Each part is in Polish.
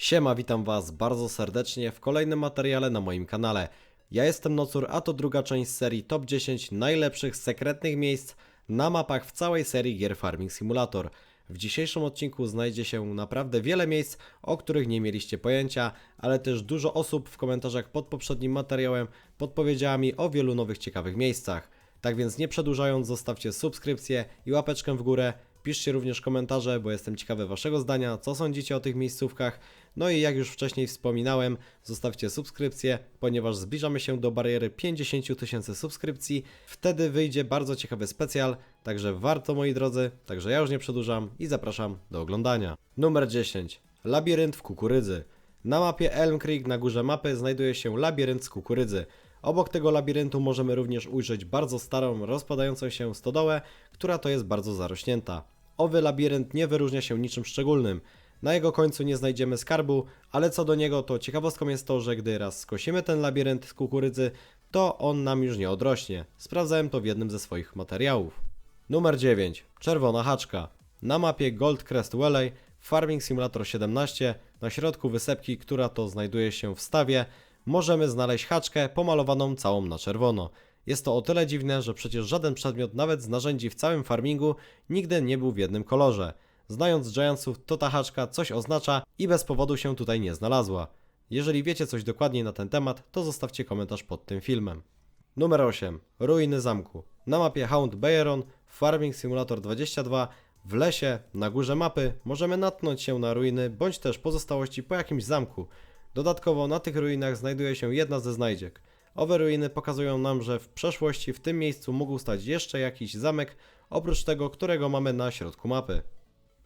Siema, witam Was bardzo serdecznie w kolejnym materiale na moim kanale. Ja jestem Nocur, a to druga część serii Top 10 najlepszych sekretnych miejsc na mapach w całej serii gier Farming Simulator. W dzisiejszym odcinku znajdzie się naprawdę wiele miejsc, o których nie mieliście pojęcia, ale też dużo osób w komentarzach pod poprzednim materiałem podpowiedziała mi o wielu nowych ciekawych miejscach. Tak więc nie przedłużając, zostawcie subskrypcję i łapeczkę w górę. Piszcie również komentarze, bo jestem ciekawy Waszego zdania, co sądzicie o tych miejscówkach. No i jak już wcześniej wspominałem, zostawcie subskrypcję, ponieważ zbliżamy się do bariery 50 000 tysięcy subskrypcji. Wtedy wyjdzie bardzo ciekawy specjal, także warto moi drodzy. Także ja już nie przedłużam i zapraszam do oglądania. Numer 10. Labirynt w kukurydzy. Na mapie Elm Creek na górze mapy znajduje się labirynt z kukurydzy. Obok tego labiryntu możemy również ujrzeć bardzo starą, rozpadającą się stodołę, która to jest bardzo zarośnięta. Owy labirynt nie wyróżnia się niczym szczególnym. Na jego końcu nie znajdziemy skarbu, ale co do niego to ciekawostką jest to, że gdy raz skosimy ten labirynt z kukurydzy, to on nam już nie odrośnie. Sprawdzałem to w jednym ze swoich materiałów. Numer 9. Czerwona haczka. Na mapie Gold Crest Valley Farming Simulator 17 na środku wysepki, która to znajduje się w stawie, możemy znaleźć haczkę pomalowaną całą na czerwono. Jest to o tyle dziwne, że przecież żaden przedmiot, nawet z narzędzi w całym farmingu, nigdy nie był w jednym kolorze. Znając Giantsów, to ta haczka coś oznacza i bez powodu się tutaj nie znalazła. Jeżeli wiecie coś dokładniej na ten temat, to zostawcie komentarz pod tym filmem. Numer 8. Ruiny zamku. Na mapie Hound Bayeron w Farming Simulator 22 w lesie, na górze mapy, możemy natknąć się na ruiny bądź też pozostałości po jakimś zamku. Dodatkowo na tych ruinach znajduje się jedna ze znajdziek. Owe ruiny pokazują nam, że w przeszłości w tym miejscu mógł stać jeszcze jakiś zamek, oprócz tego, którego mamy na środku mapy.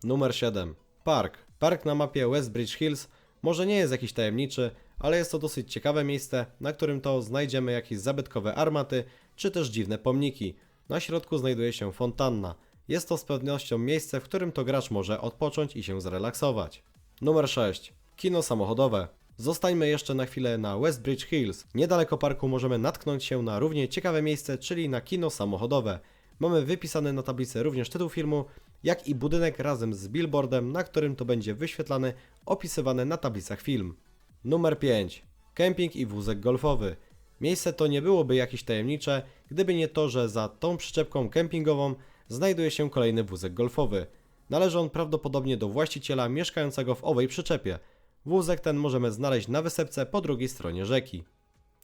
Numer 7. Park. Park na mapie Westbridge Hills może nie jest jakiś tajemniczy, ale jest to dosyć ciekawe miejsce, na którym to znajdziemy jakieś zabytkowe armaty, czy też dziwne pomniki. Na środku znajduje się fontanna. Jest to z pewnością miejsce, w którym to gracz może odpocząć i się zrelaksować. Numer 6. Kino samochodowe. Zostańmy jeszcze na chwilę na Westbridge Hills. Niedaleko parku możemy natknąć się na równie ciekawe miejsce, czyli na kino samochodowe. Mamy wypisany na tablicy również tytuł filmu, jak i budynek razem z billboardem, na którym to będzie wyświetlany, opisywany na tablicach film. Numer 5. Kemping i wózek golfowy. Miejsce to nie byłoby jakieś tajemnicze, gdyby nie to, że za tą przyczepką kempingową znajduje się kolejny wózek golfowy. Należy on prawdopodobnie do właściciela mieszkającego w owej przyczepie. Wózek ten możemy znaleźć na wysepce po drugiej stronie rzeki.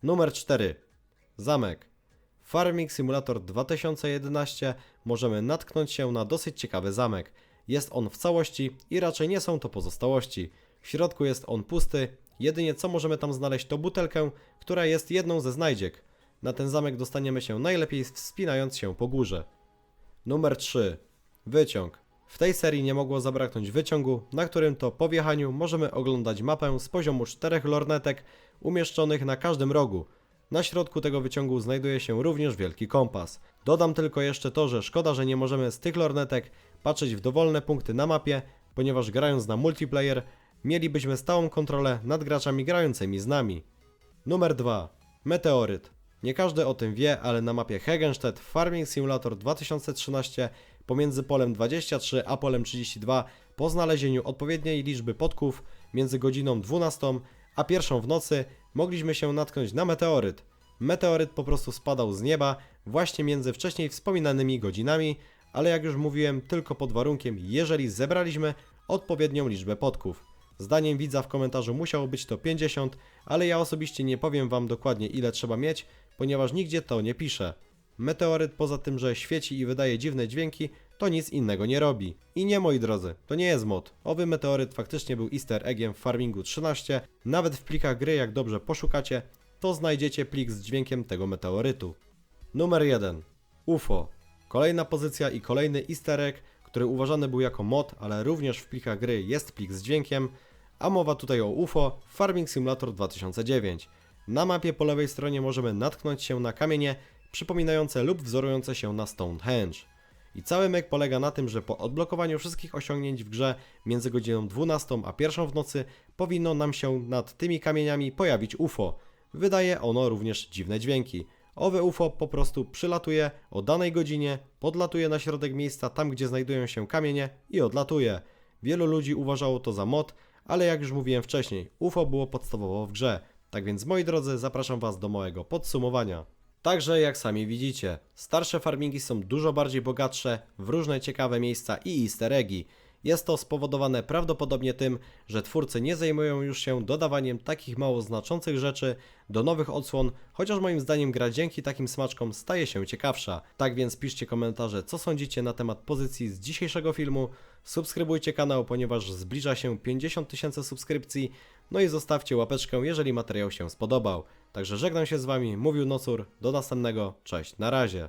Numer 4. Zamek. W Farming Simulator 2011 możemy natknąć się na dosyć ciekawy zamek. Jest on w całości i raczej nie są to pozostałości. W środku jest on pusty, jedynie co możemy tam znaleźć to butelkę, która jest jedną ze znajdziek. Na ten zamek dostaniemy się najlepiej wspinając się po górze. Numer 3. Wyciąg. W tej serii nie mogło zabraknąć wyciągu, na którym to po wjechaniu możemy oglądać mapę z poziomu czterech lornetek umieszczonych na każdym rogu. Na środku tego wyciągu znajduje się również wielki kompas. Dodam tylko jeszcze to, że szkoda, że nie możemy z tych lornetek patrzeć w dowolne punkty na mapie, ponieważ grając na multiplayer mielibyśmy stałą kontrolę nad graczami grającymi z nami. Numer 2. Meteoryt. Nie każdy o tym wie, ale na mapie Hegenstedt Farming Simulator 2013 pomiędzy polem 23 a polem 32 po znalezieniu odpowiedniej liczby podków między godziną 12 a pierwszą w nocy mogliśmy się natknąć na meteoryt. Meteoryt po prostu spadał z nieba właśnie między wcześniej wspominanymi godzinami, ale jak już mówiłem, tylko pod warunkiem, jeżeli zebraliśmy odpowiednią liczbę podków. Zdaniem widza w komentarzu musiało być to 50, ale ja osobiście nie powiem Wam dokładnie ile trzeba mieć, ponieważ nigdzie to nie pisze. Meteoryt poza tym, że świeci i wydaje dziwne dźwięki, to nic innego nie robi. I nie moi drodzy, to nie jest mod. Owy meteoryt faktycznie był easter eggiem w Farmingu 13. Nawet w plikach gry, jak dobrze poszukacie, to znajdziecie plik z dźwiękiem tego meteorytu. Numer 1. UFO. Kolejna pozycja i kolejny easter egg, który uważany był jako mod, ale również w plikach gry jest plik z dźwiękiem, a mowa tutaj o UFO Farming Simulator 2009. Na mapie po lewej stronie możemy natknąć się na kamienie przypominające lub wzorujące się na Stonehenge. I cały mek polega na tym, że po odblokowaniu wszystkich osiągnięć w grze między godziną 12 a 1 w nocy powinno nam się nad tymi kamieniami pojawić UFO. Wydaje ono również dziwne dźwięki. Owe UFO po prostu przylatuje o danej godzinie, podlatuje na środek miejsca tam, gdzie znajdują się kamienie i odlatuje. Wielu ludzi uważało to za mod, ale jak już mówiłem wcześniej, UFO było podstawowo w grze. Tak więc moi drodzy, zapraszam Was do małego podsumowania. Także jak sami widzicie, starsze farmingi są dużo bardziej bogatsze w różne ciekawe miejsca i easter eggi. Jest to spowodowane prawdopodobnie tym, że twórcy nie zajmują już się dodawaniem takich mało znaczących rzeczy do nowych odsłon, chociaż moim zdaniem gra dzięki takim smaczkom staje się ciekawsza. Tak więc piszcie komentarze, co sądzicie na temat pozycji z dzisiejszego filmu. Subskrybujcie kanał, ponieważ zbliża się 50 tysięcy subskrypcji. No i zostawcie łapeczkę, jeżeli materiał się spodobał. Także żegnam się z Wami, mówił Nocur, do następnego, cześć, na razie.